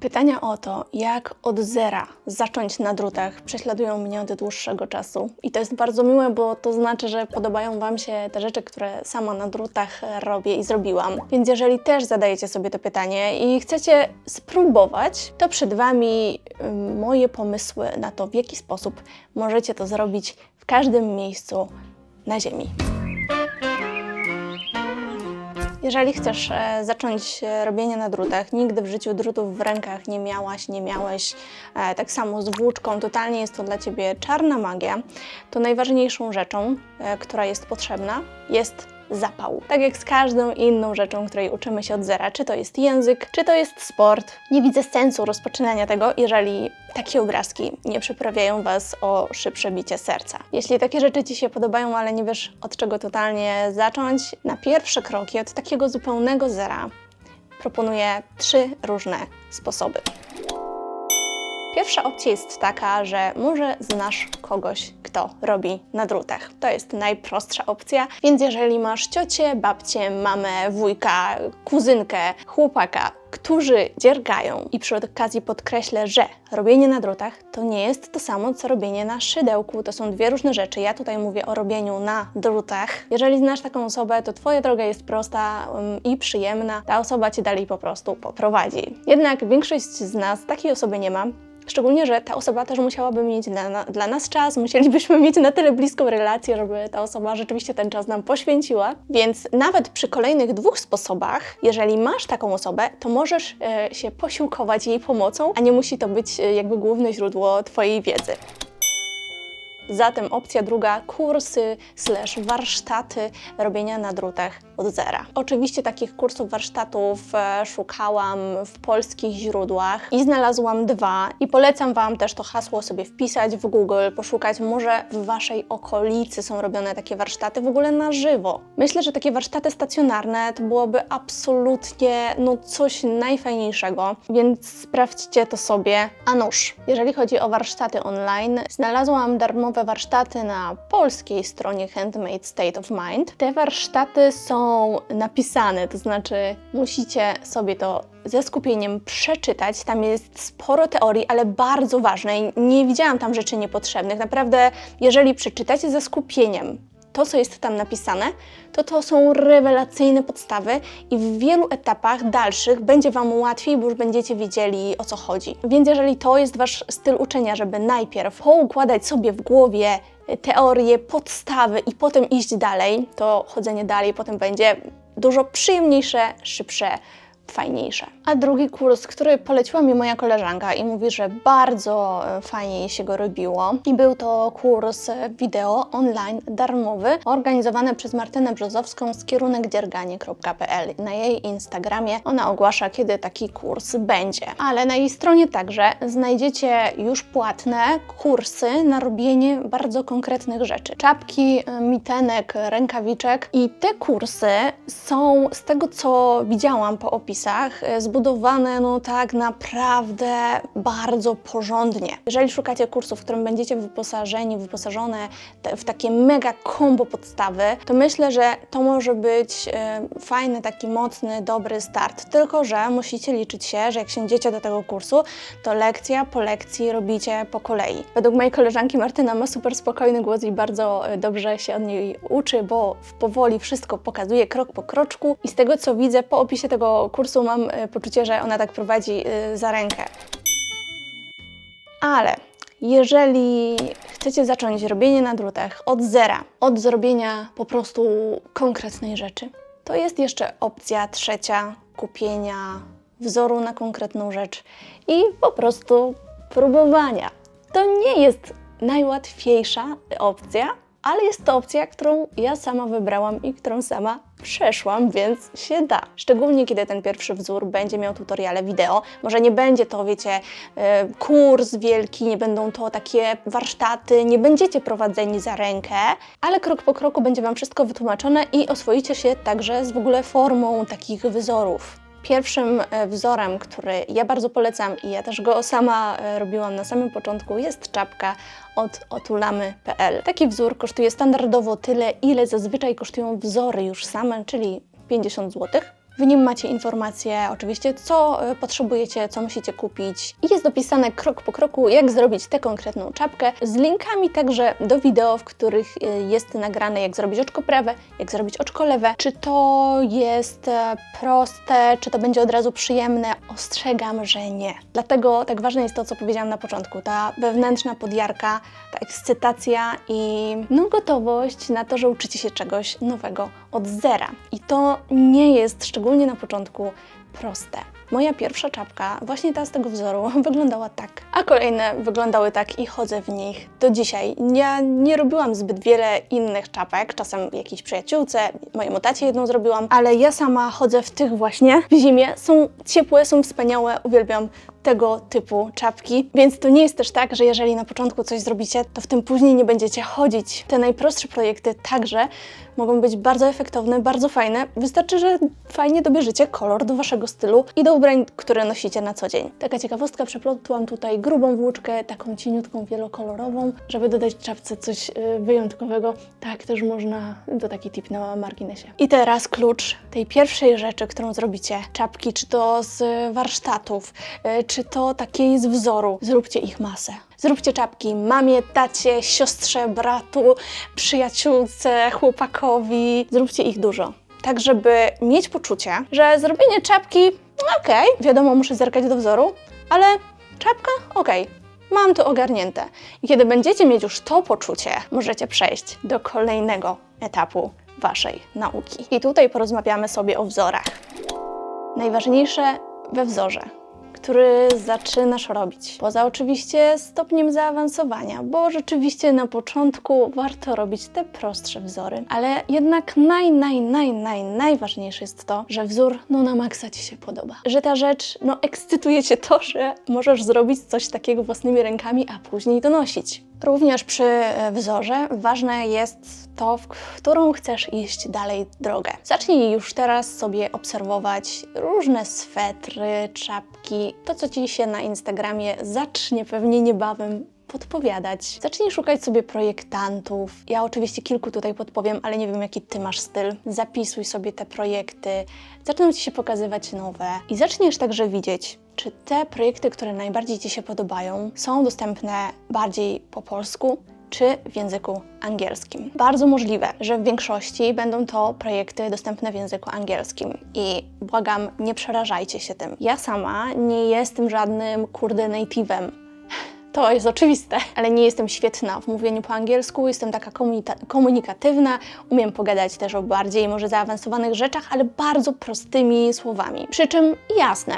Pytania o to, jak od zera zacząć na drutach, prześladują mnie od dłuższego czasu. I to jest bardzo miłe, bo to znaczy, że podobają Wam się te rzeczy, które sama na drutach robię i zrobiłam. Więc jeżeli też zadajecie sobie to pytanie i chcecie spróbować, to przed Wami moje pomysły na to, w jaki sposób możecie to zrobić w każdym miejscu na Ziemi. Jeżeli chcesz e, zacząć e, robienie na drutach, nigdy w życiu drutów w rękach nie miałaś, nie miałeś, e, tak samo z włóczką, totalnie jest to dla Ciebie czarna magia, to najważniejszą rzeczą, która jest potrzebna, jest zapał. Tak jak z każdą inną rzeczą, której uczymy się od zera, czy to jest język, czy to jest sport. Nie widzę sensu rozpoczynania tego, jeżeli takie obrazki nie przyprawiają Was o szybsze bicie serca. Jeśli takie rzeczy Ci się podobają, ale nie wiesz od czego totalnie zacząć, na pierwsze kroki od takiego zupełnego zera proponuję trzy różne sposoby. Pierwsza opcja jest taka, że może znasz kogoś, kto robi na drutach. To jest najprostsza opcja, więc jeżeli masz ciocię, babcię, mamę, wujka, kuzynkę, chłopaka, którzy dziergają i przy okazji podkreślę, że robienie na drutach to nie jest to samo, co robienie na szydełku. To są dwie różne rzeczy. Ja tutaj mówię o robieniu na drutach. Jeżeli znasz taką osobę, to Twoja droga jest prosta um, i przyjemna. Ta osoba Cię dalej po prostu poprowadzi. Jednak większość z nas takiej osoby nie ma. Szczególnie, że ta osoba też musiałaby mieć dla, dla nas czas, musielibyśmy mieć na tyle bliską relację, żeby ta osoba rzeczywiście ten czas nam poświęciła. Więc nawet przy kolejnych dwóch sposobach, jeżeli masz taką osobę, to możesz e, się posiłkować jej pomocą, a nie musi to być e, jakby główne źródło Twojej wiedzy. Zatem opcja druga, kursy slash warsztaty robienia na drutach od zera. Oczywiście takich kursów, warsztatów e, szukałam w polskich źródłach i znalazłam dwa i polecam Wam też to hasło sobie wpisać w Google, poszukać, może w Waszej okolicy są robione takie warsztaty w ogóle na żywo. Myślę, że takie warsztaty stacjonarne to byłoby absolutnie no coś najfajniejszego, więc sprawdźcie to sobie. A nuż, jeżeli chodzi o warsztaty online, znalazłam darmowe warsztaty na polskiej stronie Handmade State of Mind. Te warsztaty są napisane, to znaczy musicie sobie to ze skupieniem przeczytać. Tam jest sporo teorii, ale bardzo ważnej. Nie widziałam tam rzeczy niepotrzebnych. Naprawdę, jeżeli przeczytacie ze skupieniem to, co jest tam napisane, to to są rewelacyjne podstawy i w wielu etapach dalszych będzie Wam łatwiej, bo już będziecie wiedzieli o co chodzi. Więc jeżeli to jest Wasz styl uczenia, żeby najpierw poukładać sobie w głowie teorie, podstawy i potem iść dalej, to chodzenie dalej potem będzie dużo przyjemniejsze, szybsze, fajniejsze. A drugi kurs, który poleciła mi moja koleżanka i mówi, że bardzo e, fajnie się go robiło. I był to kurs e, wideo online darmowy, organizowany przez Martynę Brzozowską z kierunkdzierganie.pl. Na jej Instagramie ona ogłasza, kiedy taki kurs będzie. Ale na jej stronie także znajdziecie już płatne kursy na robienie bardzo konkretnych rzeczy. Czapki, e, mitenek, rękawiczek i te kursy są z tego, co widziałam po opisach, e, zbudowane no tak naprawdę bardzo porządnie. Jeżeli szukacie kursu, w którym będziecie wyposażeni, wyposażone w takie mega combo podstawy, to myślę, że to może być e, fajny, taki mocny, dobry start. Tylko, że musicie liczyć się, że jak siędziecie do tego kursu, to lekcja po lekcji robicie po kolei. Według mojej koleżanki Martyna ma super spokojny głos i bardzo e, dobrze się od niej uczy, bo powoli wszystko pokazuje krok po kroczku i z tego co widzę po opisie tego kursu mam e, poczucie, że ona tak prowadzi e, za rękę. Ale jeżeli chcecie zacząć robienie na drutach od zera, od zrobienia po prostu konkretnej rzeczy, to jest jeszcze opcja trzecia kupienia wzoru na konkretną rzecz i po prostu próbowania. To nie jest najłatwiejsza opcja, ale jest to opcja, którą ja sama wybrałam i którą sama przeszłam, więc się da. Szczególnie kiedy ten pierwszy wzór będzie miał tutoriale wideo. Może nie będzie to, wiecie, e, kurs wielki, nie będą to takie warsztaty, nie będziecie prowadzeni za rękę, ale krok po kroku będzie Wam wszystko wytłumaczone i oswoicie się także z w ogóle formą takich wzorów. Pierwszym e, wzorem, który ja bardzo polecam i ja też go sama e, robiłam na samym początku, jest czapka od otulamy.pl. Taki wzór kosztuje standardowo tyle, ile zazwyczaj kosztują wzory już same, czyli 50 zł. W nim macie informacje oczywiście, co e, potrzebujecie, co musicie kupić i jest dopisane krok po kroku, jak zrobić tę konkretną czapkę z linkami także do wideo, w których e, jest nagrane, jak zrobić oczko prawe, jak zrobić oczko lewe. Czy to jest e, proste, czy to będzie od razu przyjemne? Ostrzegam, że nie. Dlatego tak ważne jest to, co powiedziałam na początku, ta wewnętrzna podjarka, ta ekscytacja i no, gotowość na to, że uczycie się czegoś nowego od zera. I to nie jest, szczególnie na początku, proste. Moja pierwsza czapka, właśnie ta z tego wzoru, wyglądała tak, a kolejne wyglądały tak i chodzę w nich do dzisiaj. Ja nie robiłam zbyt wiele innych czapek, czasem jakiejś przyjaciółce, mojemu tacie jedną zrobiłam, ale ja sama chodzę w tych właśnie w zimie. Są ciepłe, są wspaniałe, uwielbiam tego typu czapki, więc to nie jest też tak, że jeżeli na początku coś zrobicie, to w tym później nie będziecie chodzić. Te najprostsze projekty także mogą być bardzo efektowne, bardzo fajne. Wystarczy, że fajnie dobierzecie kolor do waszego stylu i do ubrań, które nosicie na co dzień. Taka ciekawostka, przeplotłam tutaj grubą włóczkę, taką cieniutką, wielokolorową, żeby dodać czapce coś y, wyjątkowego. Tak też można, to taki tip na marginesie. I teraz klucz tej pierwszej rzeczy, którą zrobicie. Czapki, czy to z warsztatów, y, czy to takiej z wzoru. Zróbcie ich masę. Zróbcie czapki mamie, tacie, siostrze, bratu, przyjaciółce, chłopakowi. Zróbcie ich dużo. Tak, żeby mieć poczucie, że zrobienie czapki, okej, wiadomo, muszę zerkać do wzoru, ale czapka, okej, mam to ogarnięte. I kiedy będziecie mieć już to poczucie, możecie przejść do kolejnego etapu waszej nauki. I tutaj porozmawiamy sobie o wzorach. Najważniejsze we wzorze który zaczynasz robić. Poza oczywiście stopniem zaawansowania, bo rzeczywiście na początku warto robić te prostsze wzory, ale jednak naj, naj, naj, naj, najważniejsze jest to, że wzór no na maksa Ci się podoba. Że ta rzecz, no ekscytuje Cię to, że możesz zrobić coś takiego własnymi rękami, a później to nosić. Również przy e, wzorze ważne jest to, w którą chcesz iść dalej drogę. Zacznij już teraz sobie obserwować różne swetry, czapki, to co Ci się na Instagramie zacznie pewnie niebawem podpowiadać. Zacznij szukać sobie projektantów. Ja oczywiście kilku tutaj podpowiem, ale nie wiem jaki ty masz styl. Zapisuj sobie te projekty, zaczną ci się pokazywać nowe i zaczniesz także widzieć, czy te projekty, które najbardziej ci się podobają, są dostępne bardziej po polsku, czy w języku angielskim. Bardzo możliwe, że w większości będą to projekty dostępne w języku angielskim i błagam, nie przerażajcie się tym. Ja sama nie jestem żadnym kurde native'em. To jest oczywiste, ale nie jestem świetna w mówieniu po angielsku, jestem taka komunika- komunikatywna, umiem pogadać też o bardziej może zaawansowanych rzeczach, ale bardzo prostymi słowami. Przy czym jasne,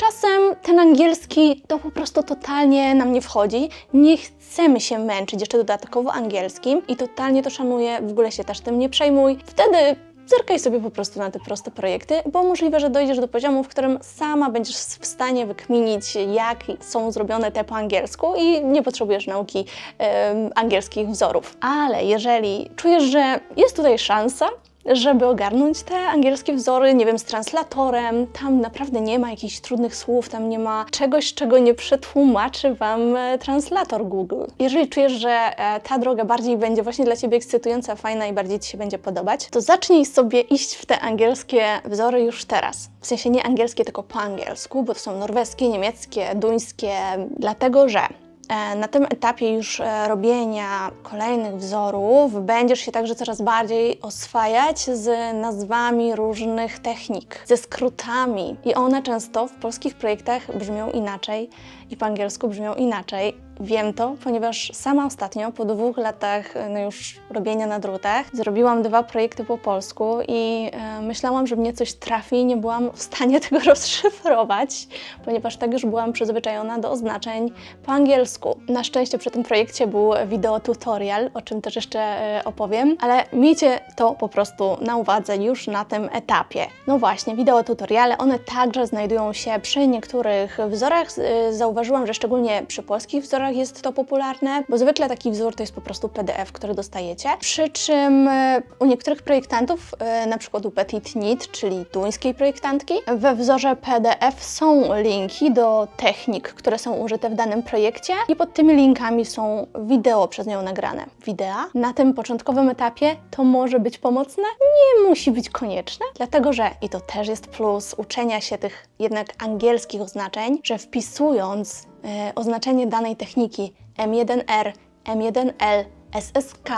czasem ten angielski to po prostu totalnie nam nie wchodzi. Nie chcemy się męczyć jeszcze dodatkowo angielskim i totalnie to szanuję, w ogóle się też tym nie przejmuj. Wtedy zerkaj sobie po prostu na te proste projekty, bo możliwe, że dojdziesz do poziomu, w którym sama będziesz w stanie wykminić, jak są zrobione te po angielsku i nie potrzebujesz nauki em, angielskich wzorów. Ale jeżeli czujesz, że jest tutaj szansa, żeby ogarnąć te angielskie wzory, nie wiem, z translatorem. Tam naprawdę nie ma jakichś trudnych słów, tam nie ma czegoś, czego nie przetłumaczy Wam e, translator Google. Jeżeli czujesz, że e, ta droga bardziej będzie właśnie dla Ciebie ekscytująca, fajna i bardziej Ci się będzie podobać, to zacznij sobie iść w te angielskie wzory już teraz. W sensie nie angielskie, tylko po angielsku, bo to są norweskie, niemieckie, duńskie, dlatego że Na tym etapie już e, robienia kolejnych wzorów będziesz się także coraz bardziej oswajać z nazwami różnych technik, ze skrótami. I one często w polskich projektach brzmią inaczej i po angielsku brzmią inaczej. Wiem to, ponieważ sama ostatnio, po dwóch latach no już robienia na drutach, zrobiłam dwa projekty po polsku i e, myślałam, że mnie coś trafi nie byłam w stanie tego rozszyfrować, ponieważ tak już byłam przyzwyczajona do oznaczeń po angielsku. Na szczęście przy tym projekcie był wideo tutorial, o czym też jeszcze e, opowiem, ale miejcie to po prostu na uwadze już na tym etapie. No właśnie, wideo tutoriale, one także znajdują się przy niektórych wzorach. Z- Zauważyłam, że szczególnie przy polskich wzorach jest to popularne, bo zwykle taki wzór to jest po prostu PDF, który dostajecie. Przy czym e, u niektórych projektantów, e, na przykład u Petit Knit, czyli duńskiej projektantki, we wzorze PDF są linki do technik, które są użyte w danym projekcie i pod tymi linkami są wideo przez nią nagrane. Widea na tym początkowym etapie to może być pomocne, nie musi być konieczne, dlatego że, i to też jest plus uczenia się tych jednak angielskich oznaczeń, że wpisując e, oznaczenie danej techniki M1R, M1L, SSK,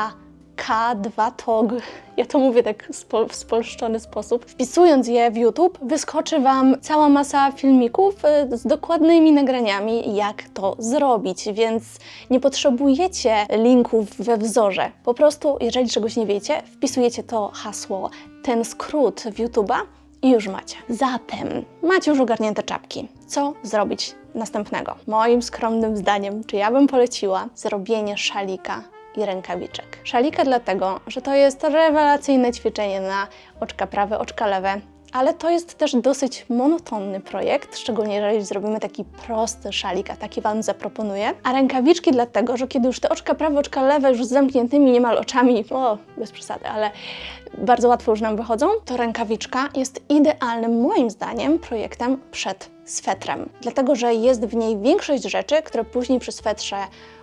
K2TOG, ja to mówię tak spo, w spolszczony sposób, wpisując je w YouTube, wyskoczy Wam cała masa filmików e, z dokładnymi nagraniami, jak to zrobić, więc nie potrzebujecie linków we wzorze. Po prostu, jeżeli czegoś nie wiecie, wpisujecie to hasło, ten skrót w YouTube'a i już macie. Zatem macie już ogarnięte czapki. Co zrobić następnego? Moim skromnym zdaniem, czy ja bym poleciła zrobienie szalika i rękawiczek. Szalika dlatego, że to jest rewelacyjne ćwiczenie na oczka prawe, oczka lewe, ale to jest też dosyć monotonny projekt, szczególnie jeżeli zrobimy taki prosty szalik, a taki Wam zaproponuję. A rękawiczki dlatego, że kiedy już te oczka prawe, oczka lewe już z zamkniętymi niemal oczami, o, bez przesady, ale bardzo łatwo już nam wychodzą, to rękawiczka jest idealnym, moim zdaniem, projektem przed swetrem. Dlatego, że jest w niej większość rzeczy, które później przy swetrze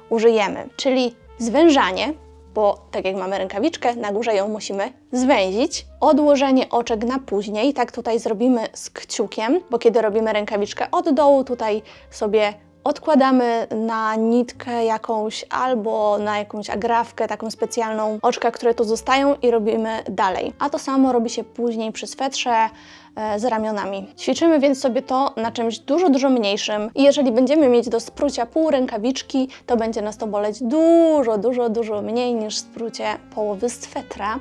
użyjemy, czyli zwężanie, bo tak jak mamy rękawiczkę, na górze ją musimy zwęzić. Odłożenie oczek na później, tak tutaj zrobimy z kciukiem, bo kiedy robimy rękawiczkę od dołu, tutaj sobie odkładamy na nitkę jakąś albo na jakąś agrafkę taką specjalną oczka, które tu zostają i robimy dalej. A to samo robi się później przy swetrze e, z ramionami. Ćwiczymy więc sobie to na czymś dużo, dużo mniejszym i jeżeli będziemy mieć do sprucia pół rękawiczki, to będzie nas to boleć dużo, dużo, dużo mniej niż sprucie połowy swetra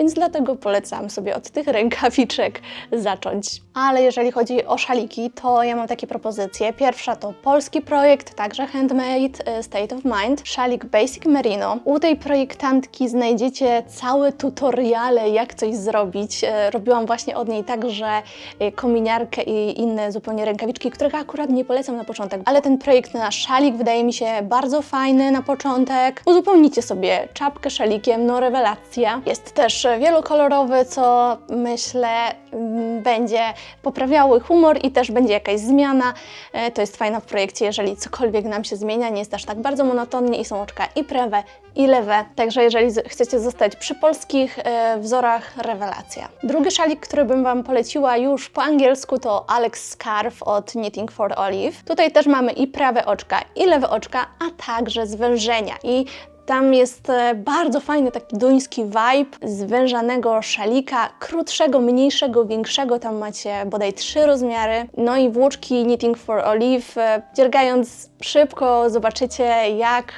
więc dlatego polecam sobie od tych rękawiczek zacząć. Ale jeżeli chodzi o szaliki, to ja mam takie propozycje. Pierwsza to polski projekt, także handmade y, State of Mind, szalik Basic Merino. U tej projektantki znajdziecie całe tutoriale, jak coś zrobić. Y, Robiłam właśnie od niej także y, kominiarkę i inne zupełnie rękawiczki, których akurat nie polecam na początek, ale ten projekt na szalik wydaje mi się bardzo fajny na początek. Uzupełnicie sobie czapkę szalikiem, no rewelacja. Jest też wielokolorowy, co myślę mm, będzie poprawiały humor i też będzie jakaś zmiana. E, To jest fajne w projekcie, jeżeli cokolwiek nam się zmienia, nie jest aż tak bardzo monotonnie i są oczka i prawe, i lewe. Także jeżeli chcecie zostać przy polskich e, wzorach, rewelacja. Drugi szalik, który bym Wam poleciła już po angielsku to Alex Scarf od Knitting for Olive. Tutaj też mamy i prawe oczka, i lewe oczka, a także zwężenia. I tam jest e, bardzo fajny taki duński vibe zwężanego szalika, krótszego, mniejszego, większego. Tam macie bodaj trzy rozmiary. No i włóczki Knitting for Olive. E, Dziergając szybko zobaczycie, jak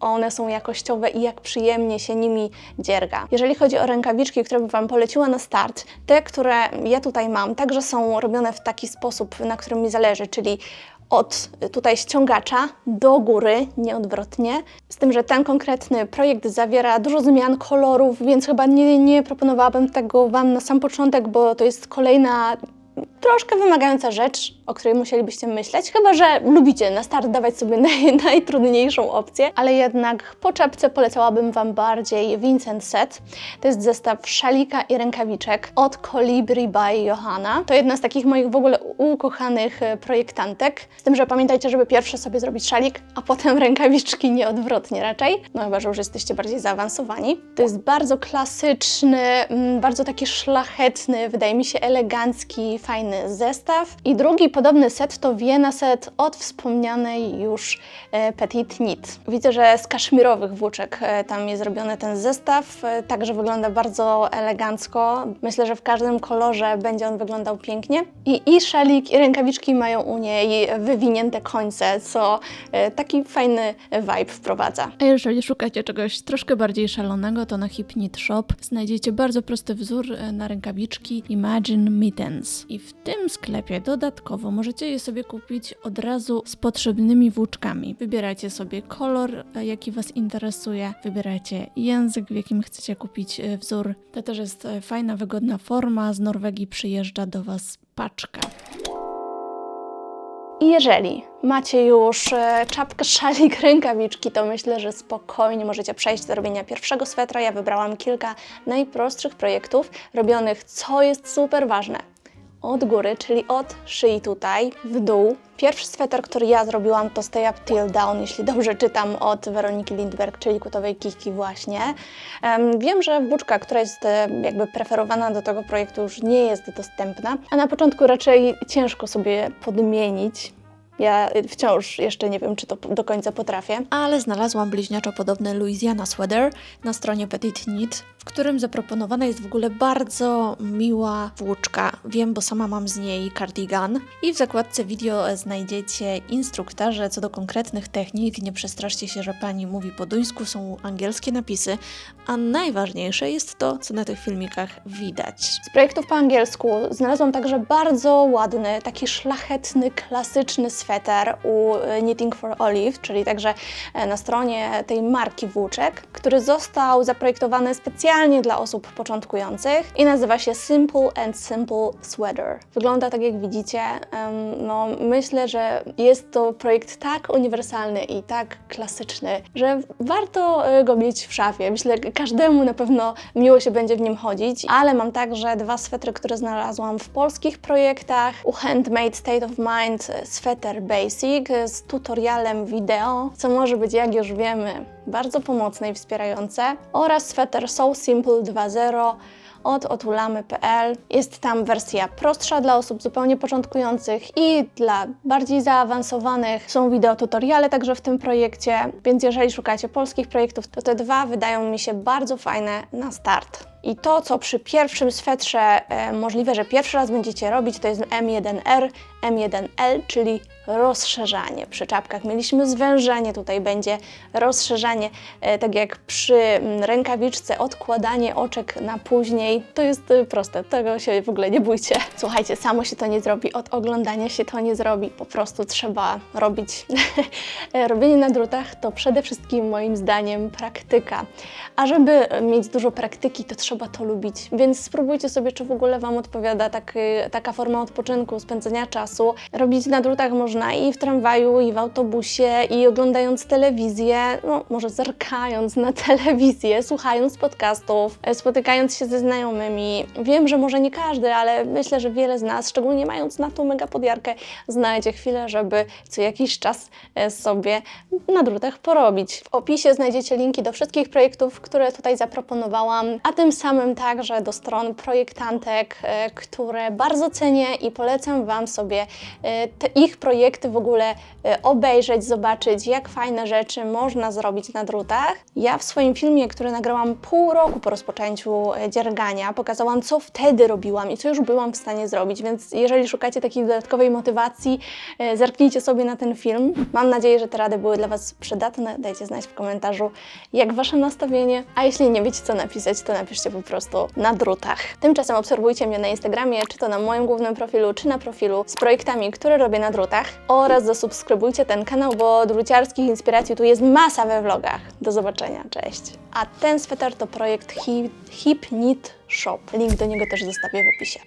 one są jakościowe i jak przyjemnie się nimi dzierga. Jeżeli chodzi o rękawiczki, które bym Wam poleciła na start, te, które ja tutaj mam, także są robione w taki sposób, na którym mi zależy, czyli od tutaj ściągacza do góry, nie odwrotnie. Z tym, że ten konkretny projekt zawiera dużo zmian kolorów, więc chyba nie, nie proponowałabym tego Wam na sam początek, bo to jest kolejna troszkę wymagająca rzecz, o której musielibyście myśleć, chyba że lubicie na start dawać sobie naj, najtrudniejszą opcję, ale jednak po czapce polecałabym Wam bardziej Vincent Set. To jest zestaw szalika i rękawiczek od Colibri by Johanna. To jedna z takich moich w ogóle ukochanych e, projektantek. Z tym, że pamiętajcie, żeby pierwsze sobie zrobić szalik, a potem rękawiczki, nie odwrotnie raczej. No chyba, że już jesteście bardziej zaawansowani. To jest bardzo klasyczny, mm, bardzo taki szlachetny, wydaje mi się elegancki, fajny zestaw. I drugi podobny set to Vienna set od wspomnianej już e, Petit Knit. Widzę, że z kaszmirowych włóczek e, tam jest zrobiony ten zestaw, e, także wygląda bardzo elegancko. Myślę, że w każdym kolorze będzie on wyglądał pięknie. I, i szalik, i rękawiczki mają u niej wywinięte końce, co taki fajny vibe wprowadza. A jeżeli szukacie czegoś troszkę bardziej szalonego, to na Hipnit Shop znajdziecie bardzo prosty wzór na rękawiczki Imagine Mittens. I w tym sklepie dodatkowo możecie je sobie kupić od razu z potrzebnymi włóczkami. Wybieracie sobie kolor, e, jaki Was interesuje, wybieracie język, w jakim chcecie kupić e, wzór. To też jest e, fajna, wygodna forma. Z Norwegii przyjeżdża do Was paczka. Jeżeli macie już czapkę, szalik, rękawiczki, to myślę, że spokojnie możecie przejść do robienia pierwszego swetra. Ja wybrałam kilka najprostszych projektów robionych, co jest super ważne. Od góry, czyli od szyi tutaj w dół. Pierwszy sweter, który ja zrobiłam, to Stay Up Till Down, jeśli dobrze czytam, od Weroniki Lindberg, czyli kutowej kiki właśnie. Em, wiem, że włóczka, która jest e, jakby preferowana do tego projektu, już nie jest dostępna, a na początku raczej ciężko sobie podmienić. Ja y, wciąż jeszcze nie wiem, czy to do końca potrafię. ale znalazłam bliźniaczo podobny Louisiana Sweater na stronie Petit Knit, w którym zaproponowana jest w ogóle bardzo miła włóczka. Wiem, bo sama mam z niej cardigan. I w zakładce video znajdziecie instruktaże co do konkretnych technik. Nie przestraszcie się, że pani mówi po duńsku, są angielskie napisy, a najważniejsze jest to, co na tych filmikach widać. Z projektów po angielsku znalazłam także bardzo ładny, taki szlachetny, klasyczny sweter u e, Knitting for Olive, czyli także e, na stronie tej marki włóczek, który został zaprojektowany specjalnie dla osób początkujących i nazywa się Simple and Simple Sweater. Wygląda tak jak widzicie. No, myślę, że jest to projekt tak uniwersalny i tak klasyczny, że warto e, go mieć w szafie. Myślę, że każdemu na pewno miło się będzie w nim chodzić, ale mam także dwa swetry, które znalazłam w polskich projektach. U Handmade State of Mind e, sweter Basic z tutorialem wideo, co może być, jak już wiemy, bardzo pomocne i wspierające. Oraz sweter So Simple 2.0 od otulamy.pl. Jest tam wersja prostsza dla osób zupełnie początkujących i dla bardziej zaawansowanych. Są wideo tutoriale także w tym projekcie, więc jeżeli szukacie polskich projektów, to te dwa wydają mi się bardzo fajne na start. I to, co przy pierwszym swetrze e, możliwe, że pierwszy raz będziecie robić, to jest M1R, M1L, czyli rozszerzanie. Przy czapkach mieliśmy zwężenie, tutaj będzie rozszerzanie, e, tak jak przy mm, rękawiczce, odkładanie oczek na później. To jest e, proste, tego się w ogóle nie bójcie. Słuchajcie, samo się to nie zrobi, od oglądania się to nie zrobi, po prostu trzeba robić. E, Robienie na drutach to przede wszystkim moim zdaniem praktyka. A żeby mieć dużo praktyki, to trzeba to lubić. Więc spróbujcie sobie, czy w ogóle Wam odpowiada taki, taka forma odpoczynku, spędzenia czasu. Robić na drutach można i w tramwaju, i w autobusie, i oglądając telewizję, no może zerkając na telewizję, słuchając podcastów, e, spotykając się ze znajomymi. Wiem, że może nie każdy, ale myślę, że wiele z nas, szczególnie mając na to mega podjarkę, znajdzie chwilę, żeby co jakiś czas e, sobie na drutach porobić. W opisie znajdziecie linki do wszystkich projektów, które tutaj zaproponowałam, a tym samym także do stron projektantek, e, które bardzo cenię i polecam Wam sobie te ich projekty w ogóle e, obejrzeć, zobaczyć, jak fajne rzeczy można zrobić na drutach. Ja w swoim filmie, który nagrałam pół roku po rozpoczęciu e, dziergania, pokazałam, co wtedy robiłam i co już byłam w stanie zrobić, więc jeżeli szukacie takiej dodatkowej motywacji, e, zerknijcie sobie na ten film. Mam nadzieję, że te rady były dla Was przydatne. Dajcie znać w komentarzu, jak Wasze nastawienie, a jeśli nie wiecie, co napisać, to napiszcie po prostu na drutach. Tymczasem obserwujcie mnie na Instagramie, czy to na moim głównym profilu, czy na profilu z projektami, które robię na drutach oraz zasubskrybujcie ten kanał, bo druciarskich inspiracji tu jest masa we vlogach. Do zobaczenia, cześć! A ten sweter to projekt Hip, Hip Knit Shop. Link do niego też zostawię w opisie.